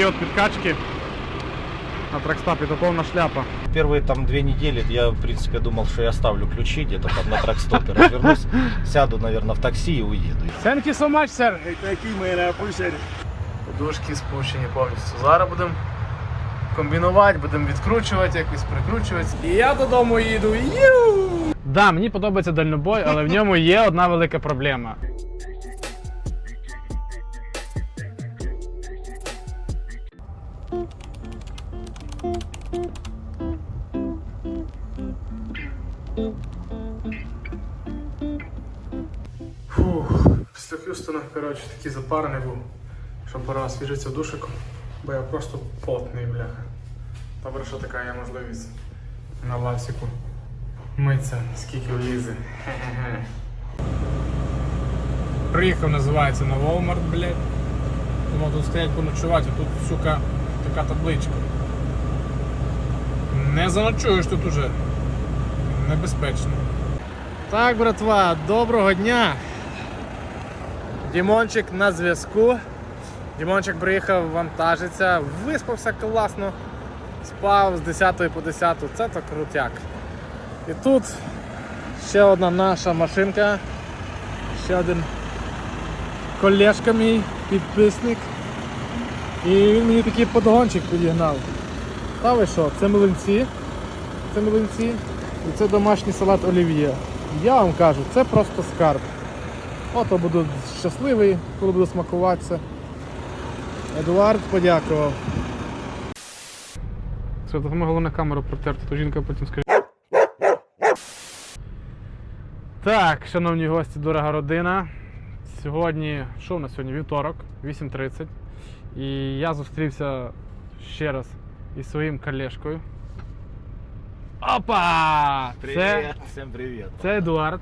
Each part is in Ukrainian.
такі от підкачки на тракстапі, то повна шляпа. Первые там две недели я, в принципе, думал, что я оставлю ключи где-то там на тракстопе, развернусь, сяду, наверное, в такси и уеду. Thank you so much, sir. Такий мене appreciate it. Подушки спущені повністю. Зараз будемо комбінувати, будемо відкручувати, якось прикручувати. І я додому їду. Ю! Да, мені подобається дальнобой, але в ньому є одна велика проблема. Коротше, такий запарений був, що пора освіжитися душиком, бо я просто потний, бляха. Добре, що така є можливість на ласіку миться, скільки влізе. Приїхав, називається на Walmart, блядь. Думав, тут стоять поночувати, а тут, сука, така табличка. Не заночуєш тут уже. Небезпечно. Так, братва, доброго дня. Дімончик на зв'язку. Дімончик приїхав вантажиться, виспався класно, спав з 10 по 10. Це то крутяк. І тут ще одна наша машинка. Ще один колешка мій, підписник. І він мені такий подгончик підігнав. Та ви що, це млинці, це млинці і це домашній салат олів'є. Я вам кажу, це просто скарб. Ото буду щасливий, коли буду смакуватися. Едуард подякував. Це тому головне камеру протерти, то жінка потім скаже. Так, шановні гості, дорога родина. Сьогодні, що в нас сьогодні? Вівторок, 8.30. І я зустрівся ще раз із своїм колешкою. Опа! Це, всем привет. це Едуард.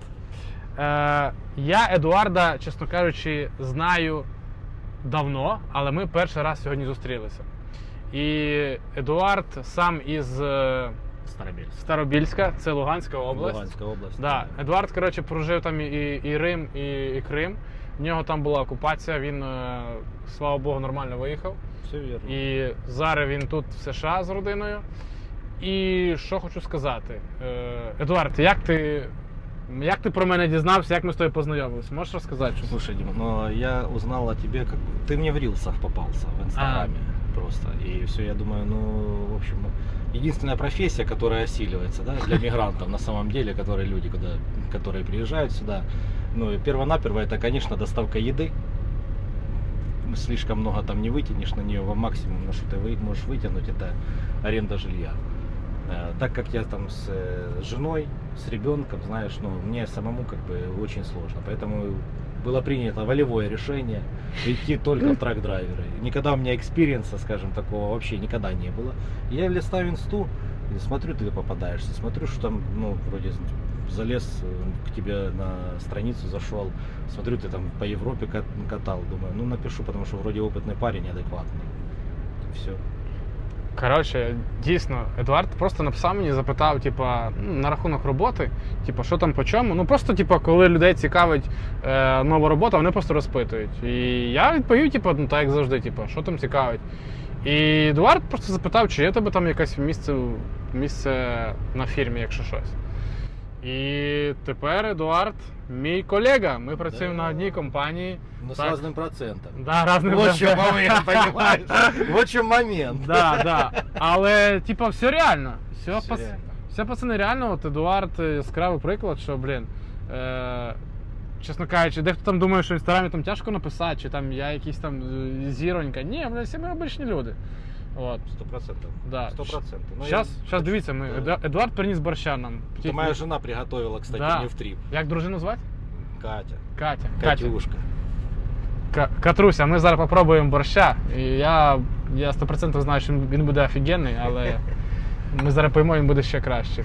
Е, я Едуарда, чесно кажучи, знаю давно, але ми перший раз сьогодні зустрілися. І Едуард сам із е, Старобельск. Старобільська, це Луганська область. Луганская область. Да. Едуард, коротше, прожив там і, і Рим, і, і Крим. В нього там була окупація, він, е, слава Богу, нормально виїхав. Все верно. І зараз він тут в США з родиною. І що хочу сказати, Едуард, як ти, як ти про мене дізнався, як ми з тобою познайомилися? Можеш розказати? Що? Слушай, Дима, но я узнал о тебе, как бы- ты мне в рилсах попался в Инстаграме просто. И все, я думаю, ну, в общем, единственная профессия, которая осиливается, да, для мигрантов на самом деле, которые люди, куда, которые приезжают сюда. Ну, и перво-наперво это, конечно, доставка еды. Слишком много там не вытянешь на нее, максимум, на что ты можешь вытянуть, это аренда жилья. Э, Так как я там с э, женой, с ребенком, знаешь, ну, мне самому как бы очень сложно. Поэтому было принято волевое решение идти только в трак-драйверы. Никогда у меня экспириенса, скажем, такого вообще никогда не было. Я листаю инсту, и смотрю, ты попадаешься, смотрю, что там, ну, вроде залез э, к тебе на страницу, зашел, смотрю, ты там по Европе кат- катал, думаю, ну напишу, потому что вроде опытный парень, адекватный. Все. Коротше, дійсно, Едуард просто написав мені, запитав, типа, ну, на рахунок роботи, типа, що там по чому. Ну просто, типа, коли людей цікавить е, нова робота, вони просто розпитують. І я відповів, типа, ну так як завжди, типа, що там цікавить. І Едуард просто запитав, чи є тебе там якесь місце, місце на фірмі, якщо щось. І тепер Едуард, мій колега. Ми працюємо Да. на одній компанії. Но с Так. разным процентом. Да, разний Вот чем момент, понимаешь? Вот чем момент. Да, да. Але, типа, все реально. Все, Все пац... реально. все пацани реально, от Едуард е, яскравий приклад, що, блін. Е... Чесно кажучи, дехто там думає, що в інстаграмі там тяжко написати, чи там я якийсь там е, зіронька. Ні, блін, всі ми обичні люди. От. Сто процентов. Да. Сто процентов. Ну, Зараз, я- зараз дивіться, ми, Да. Еду- Едуард приніс борща нам. Это моя жена приготовила, кстати, Да. мне в трип. Як дружину звати? Катя. Катя. Катя. Катюшка. Катруся, ми зараз попробуємо борща. І я, я 100% знаю, що він буде офігенний, але ми зараз поїмо, він буде ще краще.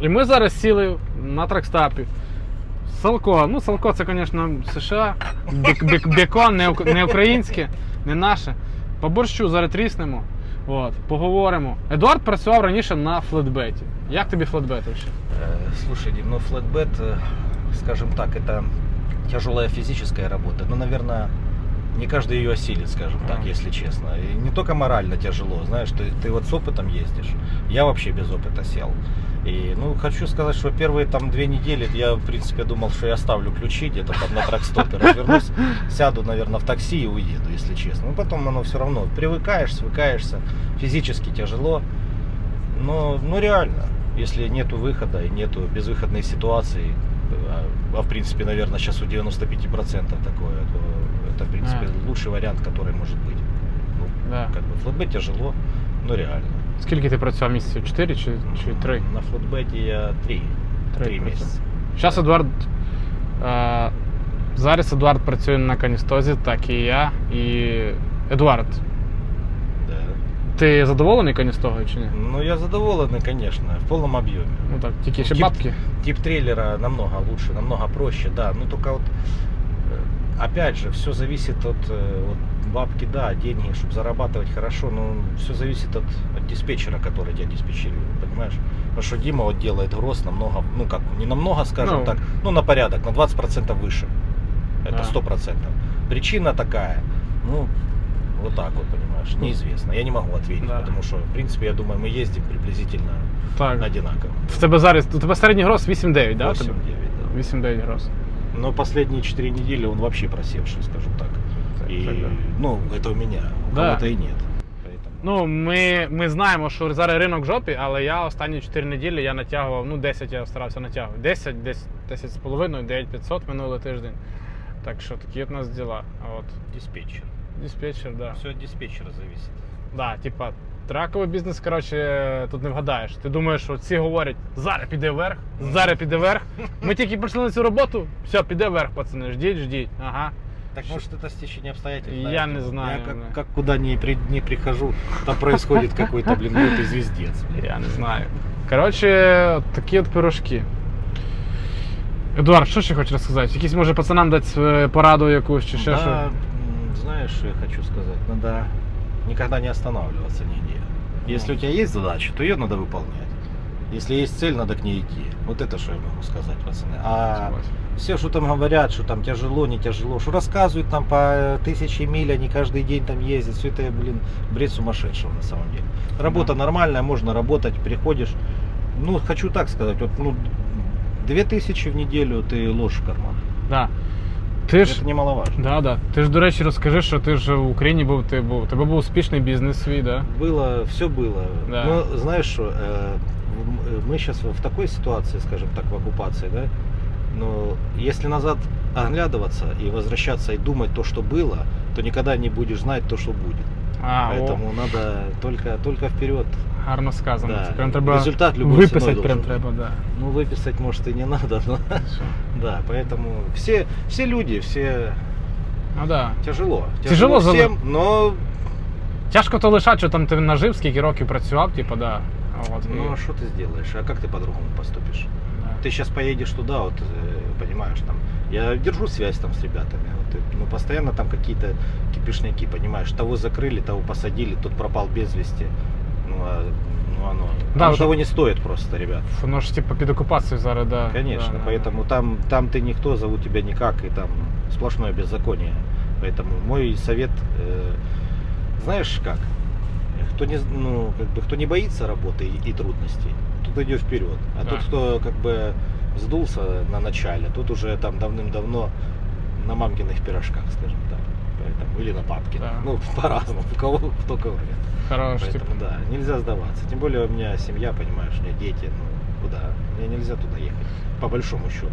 І ми зараз сіли на тракстапі. Салко. Ну, салко це, звісно, США. Бік, бік, бікон, не, ук- не українське, не наше. По борщу зараз тріснемо. От, поговоримо. Едуард працював раніше на флетбеті. Як тобі флетбет взагалі? Э, Слушай, Дим, ну флетбет, э, скажем так, это тяжелая физическая работа. Ну, наверное, не каждый ее осилит, скажем так, Мгм. если честно. И не только морально тяжело, знаешь, ты, ты вот с опытом ездишь. Я вообще без опыта сел. И, ну, хочу сказать, что первые там две недели я, в принципе, думал, что я оставлю ключи где-то там на тракстопе, развернусь, сяду, наверное, в такси и уеду, если честно. Но потом оно все равно, привыкаешь, свыкаешься, физически тяжело. Но, ну, реально, если нету выхода и нету безвыходной ситуации, а, а в принципе, наверное, сейчас у 95% такое, то это, в принципе, А. лучший вариант, который может быть. Ну, Да. как бы флотбет тяжело, но реально. Скільки ти працював місяців? Чотири чи, чи три? На флотбеті я три. Три Три, працював. місяці. Зараз Едуард. Е, зараз Едуард працює на каністозі, так і я. І Едуард, Да. ти задоволений каністогою чи ні? Ну, я задоволений, конечно, в полном объеме. Ну так, тільки ще Тип- бабки. Тип трейлера намного лучше, намного проще, да. Ну только вот, э, опять же, все зависит от, э, вот бабки, да, деньги, чтобы зарабатывать хорошо, но все зависит от, от диспетчера, который тебя диспетчирует, понимаешь? Потому что Дима вот делает гроз намного, ну как, не намного, скажем Ну. так, ну на порядок, на 20% выше. Это Да. сто процентов. Причина такая, ну, вот так вот, понимаешь, неизвестно. Я не могу ответить, Да. потому что, в принципе, я думаю, мы ездим приблизительно Так. одинаково. В тебе зараз. У тебе середній гроз 8-9, да? у тебе? 8-9, да. 8-9 гроз. Но последние 4 недели он вообще просевший, скажем так. И, Так, да. ну, это у меня, у Да. кого-то и нет. Поэтому, Ну, ми, ми знаємо, що зараз ринок в жопі, але я останні 4 неділі я натягував, ну 10 я старався натягувати. 10, десь 10 з половиною, 9500 минулий тиждень. Так що такі от у нас діла. А от диспетчер. диспетчер, да. Все от диспетчера зависит. Да, типа, траковий бізнес, коротше, тут не вгадаєш. Ти думаєш, що ці говорять, зараз піде вверх, зараз піде вверх. Ми тільки прийшли на цю роботу, все, піде вверх, пацани, ждіть, ждіть. Ага. Так может это стечение обстоятельств? Я не знаю, Я как, как куда ни, при, ни прихожу, там происходит какой-то, блин, лютый звездец. Я не знаю. Коротше, от такі от пирожки. Едуард, що ще хочеш розказати? Якісь може пацанам дати е, пораду якусь чи ще що? знаешь, что я хочу сказать? Надо никогда не останавливаться нигде. Если у тебя есть задача, то ее надо выполнять. Если есть цель, надо к ней идти. Вот это что я могу сказать, пацаны. А Согласен все, что там говорят, что там тяжело, не тяжело, что рассказывают там по тысяче миль, они каждый день там ездят, все это, блин, бред сумасшедшего на самом деле. Работа Да. нормальная, можно работать, приходишь, ну, хочу так сказать, вот, ну, две тысячи в неделю ты ложь в карман. Да. Ти ж, Это немаловажно. да, да. Ти ж, до речі, розкажи, що ти ж в Україні був, ти був. у Тебе був успішний бізнес свій, да? Было, все было. Да. Но знаешь что, э, м- мы сейчас в такой ситуации, скажем так, в оккупации, да, но если назад оглядываться и возвращаться и думать то, что было, то никогда не будешь знать то, что будет. А, Поэтому надо только, только вперед. о, гарно сказано. Да. Це прям треба Результат любой виписати ценой прям должен треба, да. Ну, выписать, может, и не надо, но Що? да, поэтому все, все люди, все Ну да. тяжело. Тяжело за- всем, но, Тяжко то лишати, що там ти нажив, скільки років працював, типу, да. А От, і- ну, а что ты сделаешь? А как ты по-другому поступишь? да. Ты сейчас поедешь туда, вот, э, понимаешь, там, я держу связь там с ребятами, вот, и, ну, постоянно там какие-то кипишняки, понимаешь, того закрыли, того посадили, тот пропал без вести, ну, а, ну, оно, Да, оно уже- того не стоит просто, ребят. Воно ж типу під окупацією зараз, да. Конечно, да, да. поэтому там, там ты никто, зовут тебя никак, и там сплошное беззаконие. Поэтому мой совет, э, знаешь как, кто не, з- ну, как бы, кто не боится работы и, и трудностей, тот идет вперед. А Да. тот, кто как бы сдулся на начале, тот уже там давным-давно на мамкиных пирожках, скажем так. Поэтому, или на папкиных. Да. Ну, по-разному, у кого кто говорит. Хорош. Поэтому, да, нельзя сдаваться. Тем более у меня семья, понимаешь, у меня дети, ну, куда? Мне нельзя туда ехать, по большому счету.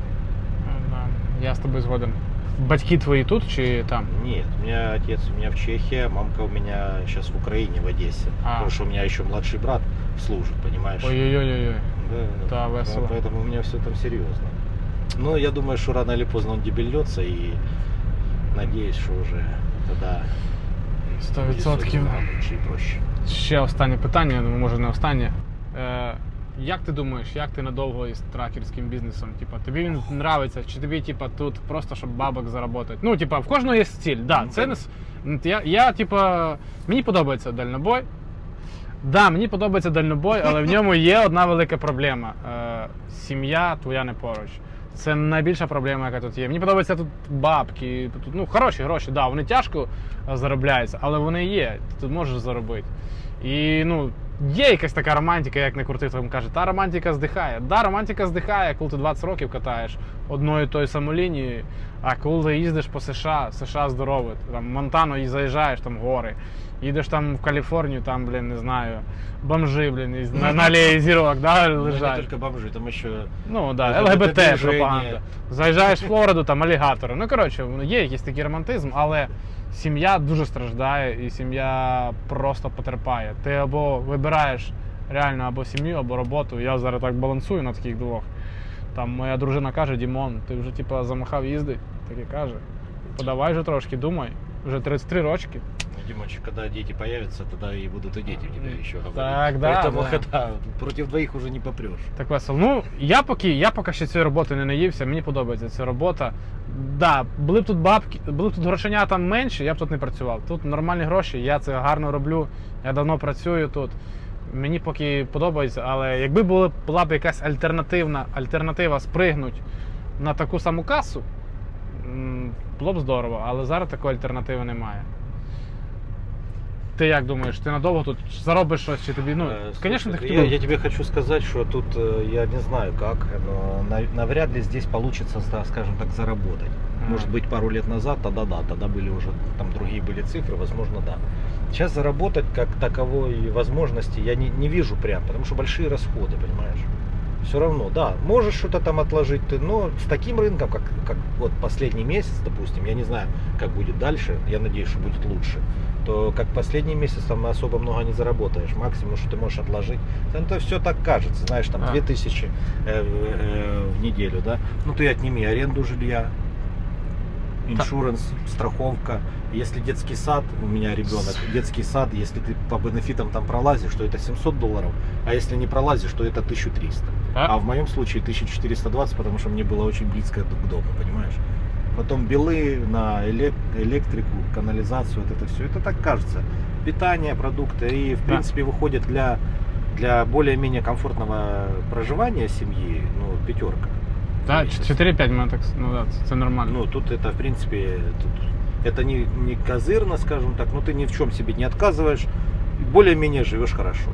Да, я з тобою згоден. Батьки твої тут чи там? Нет, у меня отец у меня в Чехии, мамка у меня сейчас в Украине, в Одессе. А. Потому что у меня еще младший брат служит, понимаешь? Ой-ой-ой. Да, Да, ну, весело. Поэтому у меня все там серьезно. Но я думаю, что рано или поздно он дебильнется и надеюсь, что уже тогда Сто будет всё відсотків. намного лучше и проще. Ще останнє питання, ну може не останнє. Е, як ти думаєш, як ти надовго із тракерським бізнесом? Типа, тобі він нравиться, чи тобі типа, тут просто щоб бабок заробити? Ну, типа, в кожного є стиль. Да, Ну, це не с- м, я, я, типа, мені подобається дальнобой. Да, мені подобається дальнобой, але в ньому є одна велика проблема. Е, сім'я твоя не поруч. Це найбільша проблема, яка тут є. Мені подобаються тут бабки. Тут, ну, хороші гроші, да, вони тяжко е, заробляються, але вони є. Ти тут можеш заробити. І ну, є якась така романтика, як не крути, хто вам каже, та романтика здихає. Да, романтика здихає, коли ти 20 років катаєш одною тою самою лінією, а коли ти їздиш по США, США здорове, там Монтану і заїжджаєш, там гори. Їдеш там в Каліфорнію, там, блін, не знаю, бомжи, блін, із- на, на алеї зірок, да, Ну, не лежать. только бомжи, там еще Ну да, ЛГБТ движення. пропаганда. Заїжджаєш в Флориду, там алігатори. Ну коротше, є якийсь такий романтизм, але сім'я дуже страждає і сім'я просто потерпає. Ти або вибираєш реально або сім'ю, або роботу. Я зараз так балансую на таких двох. Там моя дружина каже: Дімон, ти вже типа замахав їздить. Так і каже. Подавай вже трошки, думай. Вже 33 рочки. Димочек, когда дети появятся, тогда и будут и дети тебе еще говорить. Так, да, Поэтому да. да, против двоих уже не попрешь. Так весело. Ну, я поки, я поки ще цієї роботи не наївся, мені подобається ця робота. Да, були б тут бабки, були б тут грошенята менше, я б тут не працював. Тут нормальні гроші, я це гарно роблю, я давно працюю тут. Мені поки подобається, але якби була, була б якась альтернативна альтернатива спригнуть на таку саму касу, м, було б здорово, але зараз такої альтернативи немає. Ти як думаєш, ти надовго тут заробиш щось, чи тобі. Ну, Э, звісно, слушай, ти хотів я, би- я тебе хочу сказать, что тут э, я не знаю как, но на- навряд ли здесь получится, да, скажем так, заработать. Ага. Может быть, пару лет назад, тогда да, тогда были уже там другие были цифры, возможно, да. Сейчас заработать как таковой возможности я не, не вижу прям, потому что большие расходы, понимаешь? Все равно, да, можешь что-то там отложить, ты, но с таким рынком, как, как вот последний месяц, допустим, я не знаю, как будет дальше, я надеюсь, что будет лучше, то как последний месяц там особо много не заработаешь. Максимум, что ты можешь отложить. Это все так кажется, знаешь, там А. 2000 э, в, э, в неделю, да. Ну ты отними аренду жилья, иншуранс, страховка. Если детский сад, у меня ребенок, детский сад, если ты по бенефитам там пролазишь, то это 700 долларов, а если не пролазишь, то это 1300. А? А в моем случае 1420, потому что мне было очень близко к дому, понимаешь? Потом белы на элек- электрику, канализацию, вот это все. Это так кажется. Питание, продукты. И, в Да. принципе, выходит для, для более-менее комфортного проживания семьи, ну, пятерка. Да, Месяц. 4-5 мене так, ну да, це нормально. Ну, тут это, в принципе, тут, это не, не козырно, скажем так, но ты ни в чем себе не отказываешь. Более-менее живешь хорошо.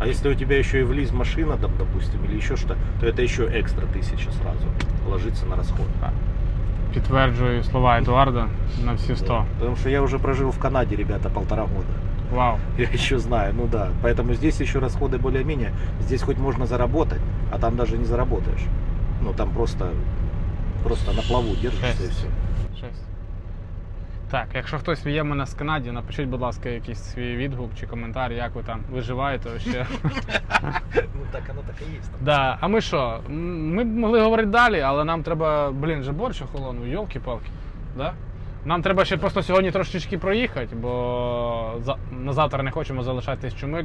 А если у тебя еще и влиз машина, там, допустим, или еще что, то это еще экстра тысяча сразу ложится на расход. Підтверджую слова Едуарда на всі 100. Да. Потому что я уже прожил в Канаде, ребята, полтора года. Вау. Я еще знаю, ну да. Поэтому здесь еще расходы более-менее. Здесь хоть можно заработать, а там даже не заработаешь. Ну там просто, просто на плаву держишься и все. Шесть. Так, якщо хтось є мене з Канаді, напишіть, будь ласка, якийсь свій відгук чи коментар, як ви там виживаєте ще. Ну так оно так и есть. да. А ми що? Ми б могли говорити далі, але нам треба, блін, же борщ охолонув, йолки-палки. Да? Нам треба ще просто сьогодні трошечки проїхати, бо за- на завтра не хочемо залишати тисячу миль,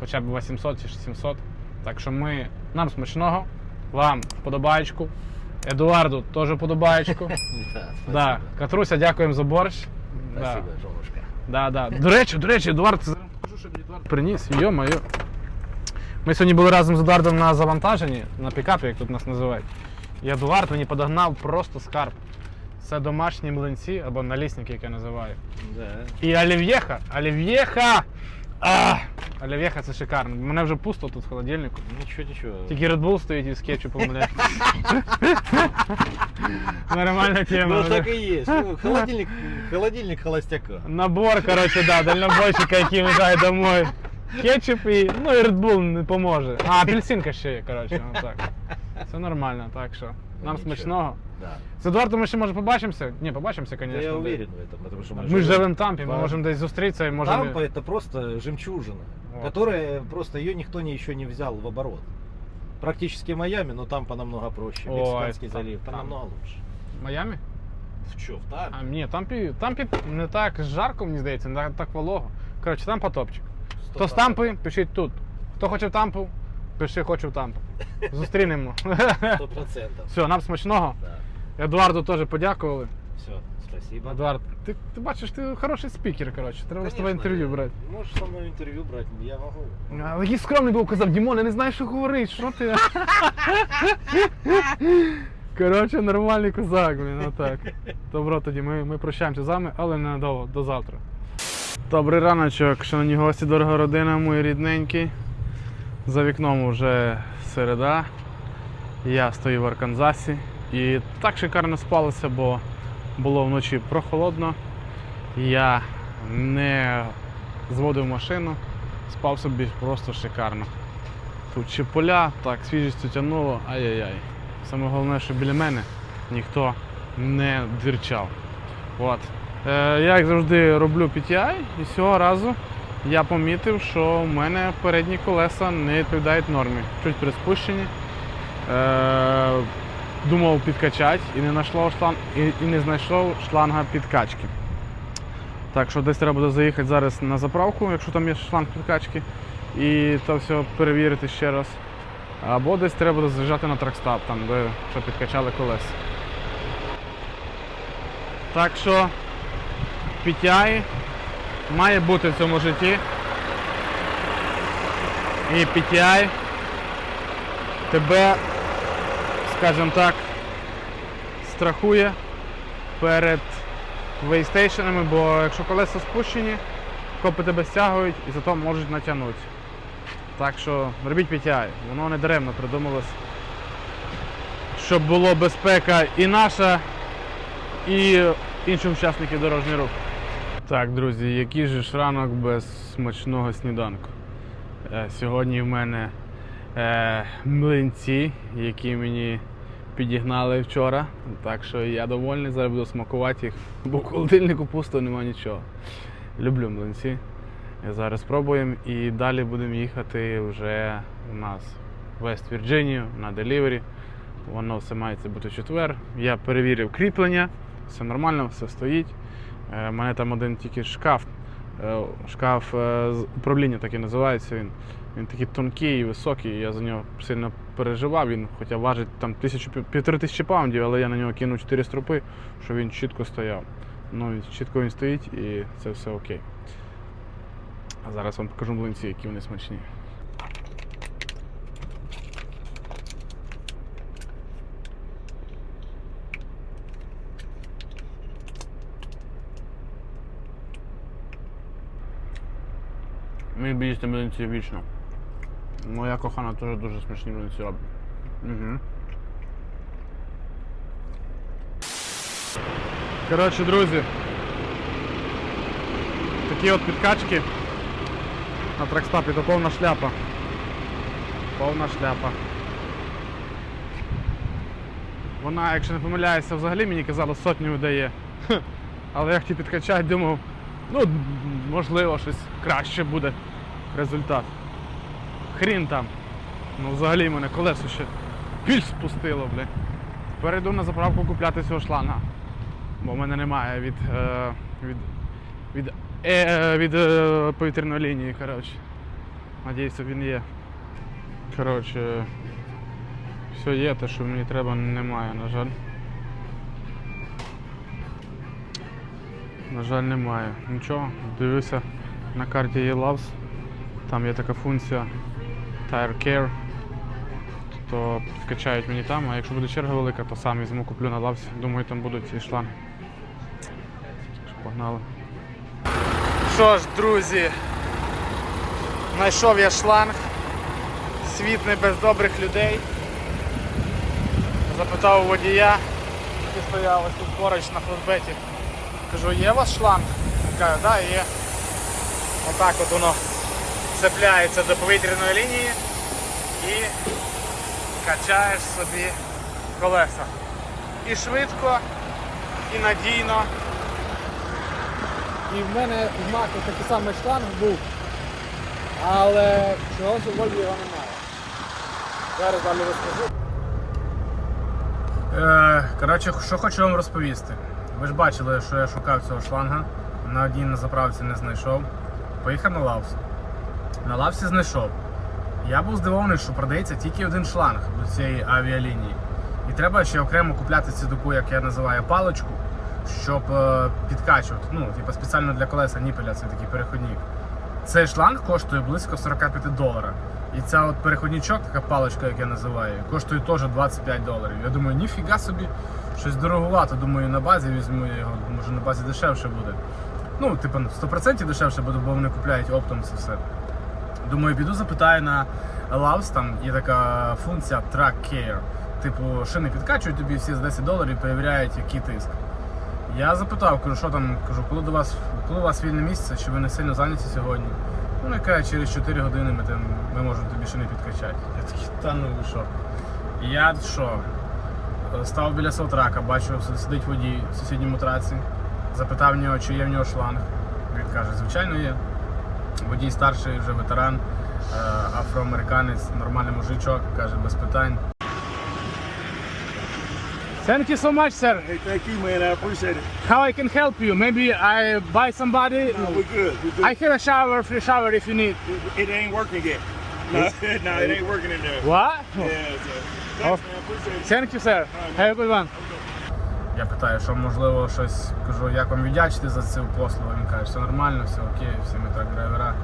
хоча б 800 чи 700. Так що ми нам смачного, вам вподобаєчку, Едуарду теж вподобаєчку. Да, Катруся, дякуємо за борщ. Спасибо, женушка. Да, да. До речі, до речі, Едуард, це покажу, що Едуард приніс. Йо-моє. Ми сьогодні були разом з Едуардом на завантаженні, на пікапі, як тут нас називають. І Едуард мені подогнав просто скарб. Це домашні млинці або налісники, як я називаю. Да. І олів'єха. Олів'єха! А! Олів'єха це шикарно. Мене вже пусто тут в холодильнику. Ничего, ничего. Тільки Red Bull стоїть із кетчупом, блядь. Нормальна тема. Ну так и есть. Ну, холодильник, холодильник холостяка. Набор, короче, да, дальнобойщика, який везає домой. Кетчуп і, ну і Red Bull не поможе. А, апельсинка ще є, коротше, ну так. Все нормально, так що. Нам Нічого. смачного. Да. З Едуардом ми ще може побачимося? Ні, побачимося, Да звісно. я уверен в этом, потому что Ми ж живемо в Тампі, ми Да. можемо десь зустрітися і можемо. Тампа это просто жемчужина, Вот. которая просто ее никто не, еще не взял в оборот. Практически Майами, но Тампа намного проще. Ой, Мексиканский там- залив, там, там. намного лучше. В Майамі? В чё, в Тампе? А ні, Тампі, Тампі не так жарко, мені здається, не так, так волого. Коротше, там потопчик. Хто з Тампи, пишіть тут. Хто хоче в Тампу, пиши хочу в Тампу. Зустрінемо. Сто процентов. Все, нам смачного. Да. Едуарду теж подякували. Все, спасибо. Едуард, ти, ти бачиш, ти хороший спікер, коротше. Треба з тобою інтерв'ю брати. Можешь со мной интервью брать, я могу. Але який скромний був, казав, Дімон, я не знаю, що говорити, що ти. Коротше, нормальний козак, блін, отак. Добро, тоді ми, ми прощаємося з вами, але ненадовго, до завтра. Добрий раночок, шановні гості, дорога родина, мої рідненькі. За вікном вже середа. Я стою в Арканзасі і так шикарно спалося, бо було вночі прохолодно. Я не зводив машину, спав собі просто шикарно. Тут чи поля, так, свіжістю тягнуло, ай-яй-яй. Саме головне, що біля мене ніхто не дирчав. От. Е, я, як завжди, роблю PTI, і цього разу я помітив, що в мене передні колеса не відповідають нормі. Чуть приспущені. Е, думав підкачати і не знайшов і, і не знайшов шланга підкачки. Так що десь треба буде заїхати зараз на заправку, якщо там є шланг підкачки, і то все перевірити ще раз. Або десь треба буде заїжджати на тракстап, там, де вже підкачали колеса. Так що PTI має бути в цьому житті. І PTI тебе, скажімо так, страхує перед вейстейшенами, бо якщо колеса спущені, копи тебе стягують і зато можуть натягнути. Так що робіть PTI, воно не даремно придумалось, щоб було безпека і наша, і інших учасників дорожнього руху. Так, друзі, який же ж ранок без смачного сніданку. Е, Сьогодні в мене е, млинці, які мені підігнали вчора. Так що я довольний, зараз буду смакувати їх, бо в холодильнику пусто немає нічого. Люблю млинці. Зараз спробуємо і далі будемо їхати вже у нас в Вест Вірджинію на делівері. Воно все має бути четвер. Я перевірив кріплення, все нормально, все стоїть. Е, У мене там один тільки шкаф. е, Шкаф е, управління так і називається. Він, він такий тонкий і високий. Я за нього сильно переживав. Він хоча важить там тисячу, півтори тисячі паундів, але я на нього кинув 4 струпи, щоб він чітко стояв. Ну, чітко він стоїть і це все окей. А зараз вам покажу млинці, які вони смачні. Мені б їсти млинці вічно. Моя кохана теж дуже смачні млинці робить. Угу. Коротше, друзі. Такі от підкачки на тракстапі, то повна шляпа. Повна шляпа. Вона, якщо не помиляюся, взагалі мені казала сотню видає. Але я хотів підкачати, думав, ну можливо, щось краще буде результат. Хрін там. Ну взагалі мене колесо ще більш спустило, бля. Перейду на заправку купляти цього шланга. Бо в мене немає від, е, від, від, е, від е, повітряної лінії, коротше. Надіюся, він є. Коротше, все є, те, що мені треба, немає, на жаль. На жаль, немає. Нічого, дивлюся на карті E-Labs. Там є така функція Tire Care. То підкачають мені там, а якщо буде черга велика, то сам візьму, куплю на лавці. Думаю, там будуть ці шланги. Погнали. Що ж, друзі, знайшов я шланг. Світ не без добрих людей. Запитав у водія, стояв ось тут поруч на флотбеті. Кажу, є у вас шланг? Він каже, так, да, є. Отак от воно цепляється до повітряної лінії і качаєш собі колеса. І швидко, і надійно. І в мене в Маку такий самий шланг був, але чогось у Вольві його немає. Зараз далі розкажу. Е, коротше, що хочу вам розповісти. Ви ж бачили, що я шукав цього шланга. На одній на заправці не знайшов. Поїхав на лавс. На лавсі знайшов. Я був здивований, що продається тільки один шланг до цієї авіалінії. І треба ще окремо купляти цю таку, як я називаю, паличку, щоб е, підкачувати. Ну, типу, спеціально для колеса ніпеля, це такий переходник. Цей шланг коштує близько 45 доларів. І ця от переходничок, така паличка, як я називаю, коштує теж 25 доларів. Я думаю, ніфіга собі, щось дороговато. Думаю, на базі візьму його, може на базі дешевше буде. Ну, типу, 100% дешевше буде, бо вони купляють оптом це все. Думаю, піду запитаю на Loves, там є така функція Track Care. Типу, шини підкачують тобі всі за 10 доларів і перевіряють, який тиск. Я запитав, кажу, що там, кажу, коли до вас, коли у вас вільне місце, чи ви не сильно зайняті сьогодні? Вони кажуть, через 4 години ми, там, ми можемо тобі шини підкачати. Я такий, та ну ви що? Я що? Став біля салтрака, бачу, сидить водій в сусідньому траці. Запитав в нього, чи є в нього шланг. Він каже, звичайно є. Водій старший, вже ветеран, е, афроамериканець, нормальний мужичок, каже, без питань. Thank you so much, sir. Hey, thank you, man. I appreciate it. How I can help you? Maybe I buy somebody. No, we're good. We're good. I have a shower, free shower if you need. it, it ain't working yet. No, no, it ain't working in there. What? Yeah, so thanks, man. Appreciate it. Thank you, sir. Have a good one. Я питаю, що можливо щось кажу, як вам віддячити за цю послугу. Він каже, все нормально, все окей, всі ми так драйвера.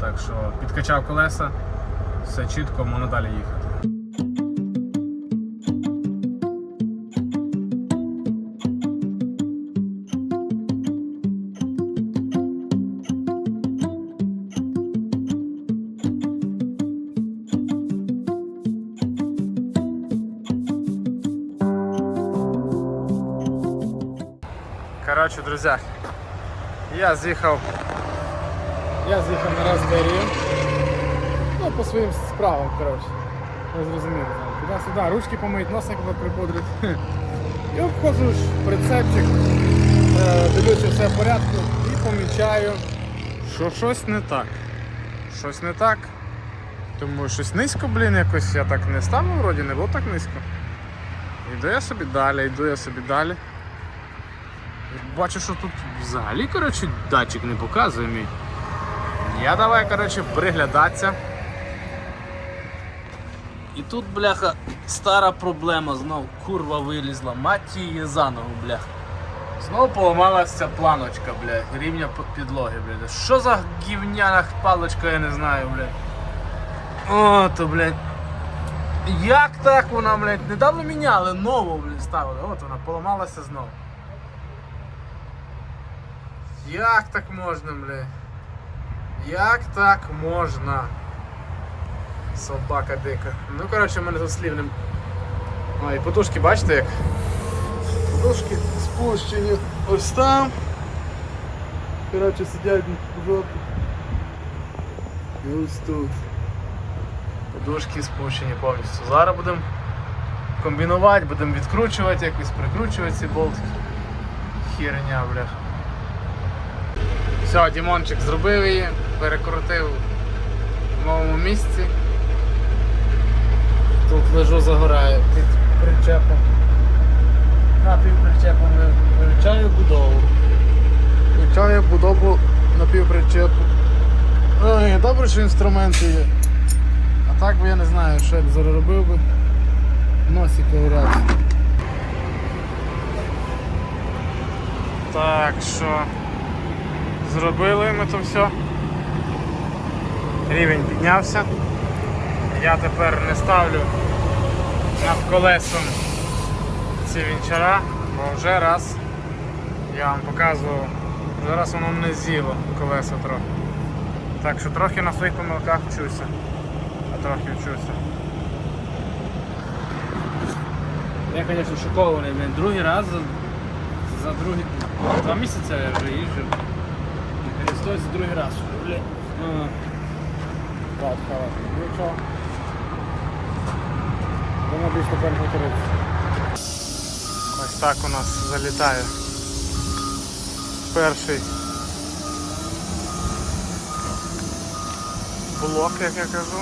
Так що підкачав колеса, все чітко, можна далі їхати. Коротше, друзі, я з'їхав. Я з'їхав на Раздерію. Ну, по своїм справам, коротше. Ви зрозуміли. Туди-сюди, ручки помить, носик припудрить. І обходжу ж прицепчик, е, дивлюся, все в порядку і помічаю, що щось не так. Щось не так. Тому щось низько, блін, якось я так не ставив, вроді не було так низько. Йду я собі далі, йду я собі далі. Бачу, що тут взагалі коротше, датчик не показує мій. Я давай коротше, приглядатися. І тут, бляха, стара проблема, знов курва вилізла, мать її за ногу, бляха. Знову поламалася планочка, блядь, рівня підлоги, блядь. Що за гівняна паличка, я не знаю, блядь. О, то, блядь. Як так вона, блядь, недавно міняли, нову, блядь, ставили. От вона поламалася знову. Як так можна, блядь? Як так можна? Собака дика. Ну, коротше, в мене тут слів не... А, і бачите як? Подушки спущені ось там. Коротше, сидять в жопі. І ось тут. Подушки спущені повністю. Зараз будемо комбінувати, будемо відкручувати, якось прикручувати ці болтики. Херня, бля. Все, Дімончик зробив її, перекрутив в новому місці. Тут лежу загораю під причепом. На півпричепом вивчаю будову. Вивчаю будову на півпричепу. Ой, добре, що інструменти є. А так би я не знаю, що я б зараз робив би. Носик ковирявся. Так що зробили ми то все. Рівень піднявся. Я тепер не ставлю над колесом ці вінчара, бо вже раз я вам показував, вже раз воно не з'їло колеса трохи. Так що трохи на своїх помилках вчуся, а трохи вчуся. Я, звісно, шокований. Другий раз за, за другі два місяці я вже їжджу. Користуюся другий раз. блін. Ну, Так, халат. Нічого. Воно більш тепер не кориться. Ось так у нас залітає. Перший блок, як я кажу.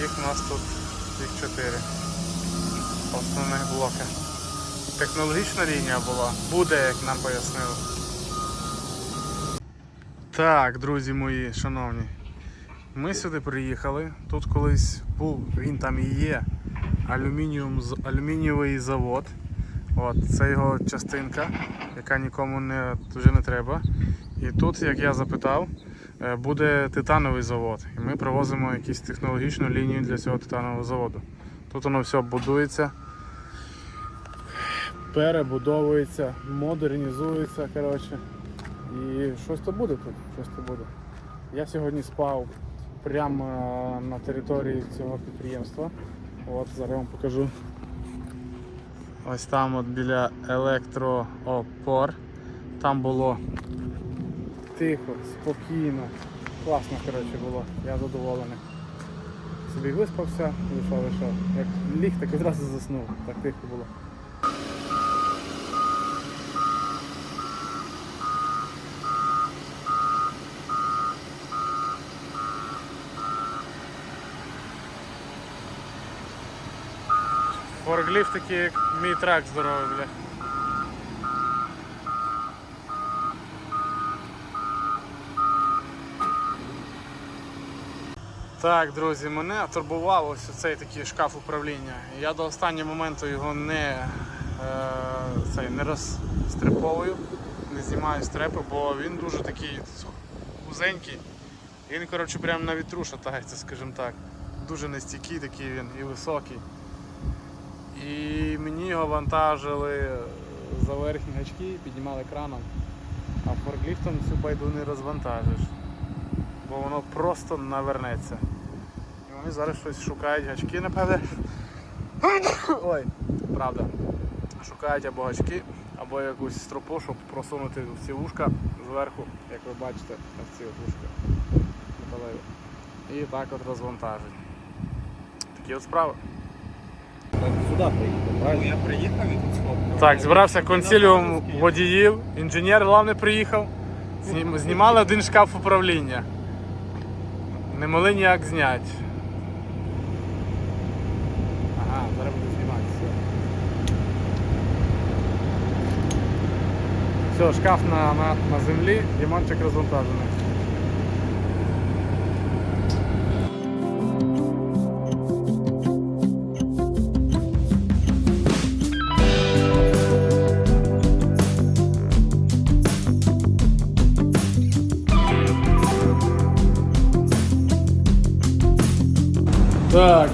Їх у нас тут їх чотири. Основних блоки. Технологічна лінія була. Буде, як нам пояснили. Так, друзі мої, шановні. Ми сюди приїхали. Тут колись був, він там і є. Алюмініум, алюмінієвий завод. От, це його частинка, яка нікому не, вже не треба. І тут, як я запитав, е, буде титановий завод. І ми привозимо якусь технологічну лінію для цього титанового заводу. Тут воно все будується, перебудовується, модернізується. Коротше. І щось то буде тут. Щось то буде. Я сьогодні спав прямо е, на території цього підприємства. От зараз вам покажу. Ось там от біля електроопор. Там було тихо, спокійно, класно коротше, було. Я задоволений. Собі виспався, вийшов, вийшов. Як ліг, так одразу заснув. Так тихо було. Форгліфт такий, як мій трак здоровий, бля. Так, друзі, мене турбував ось цей такий шкаф управління. Я до останнього моменту його не, е, цей, не розстриповую, не знімаю стрепи, бо він дуже такий вузенький. Він, коротше, прямо на вітру шатається, скажімо так. Дуже нестійкий такий він і високий. І мені його вантажили за верхні гачки, піднімали краном. А форкліфтом цю байду не розвантажиш. Бо воно просто навернеться. І вони зараз щось шукають гачки, напевне. Ой, правда. Шукають або гачки, або якусь стропу, щоб просунути в ці вушка зверху, як ви бачите, ось ці вушка. І так от розвантажить. Такі от справи. Сюда приехал, правильно? Я приїхав і тут сфоткав. Так, зібрався консиліум водіїв, інженер головне приїхав. Знім- Знімали один шкаф управління. Не могли ніяк зняти. Ага, зараз буду знімати. Все, все шкаф на, на, на землі, Дімончик розвантажений.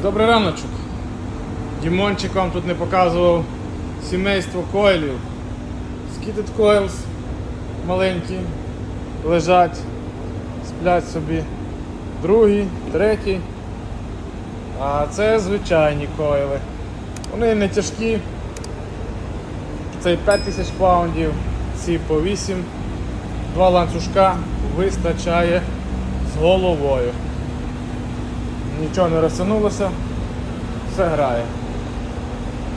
Добрий раночок. Дімончик вам тут не показував сімейство койлів. Skitted Coils маленькі, лежать, сплять собі. Другий, третій. А це звичайні койли. Вони не тяжкі. Цей 5000 паундів, ці по 8. Два ланцюжка вистачає з головою. Нічого не розтягнулося, все грає.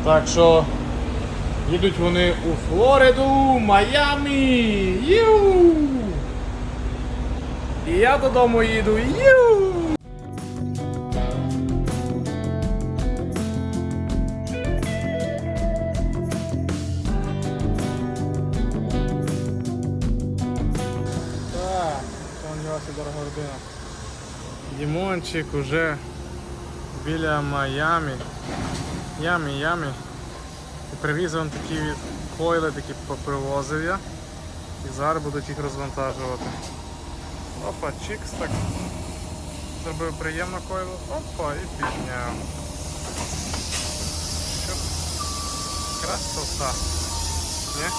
Так що їдуть вони у Флориду, Майамі. Ю! І я додому їду. Ю! Так, це у нього дорога родина. Дімончик уже біля Майамі. Ямі, ямі. І привіз він такі койли, такі попривозив я. І зараз будуть їх розвантажувати. Опа, чікс так. Зробив приємно койлу. Опа, і підняв. Красота. Ні?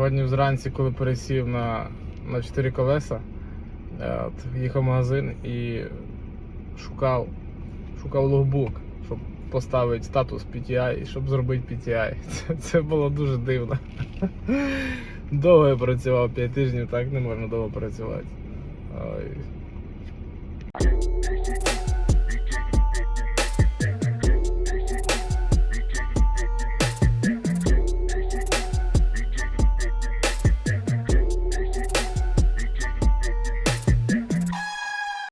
Сьогодні вранці, коли пересів на, на 4 колеса, е, їхав в магазин і шукав, шукав логбук, щоб поставити статус PTI і щоб зробити PTI. Це, це було дуже дивно. Довго я працював 5 тижнів, так не можна довго працювати. Ой.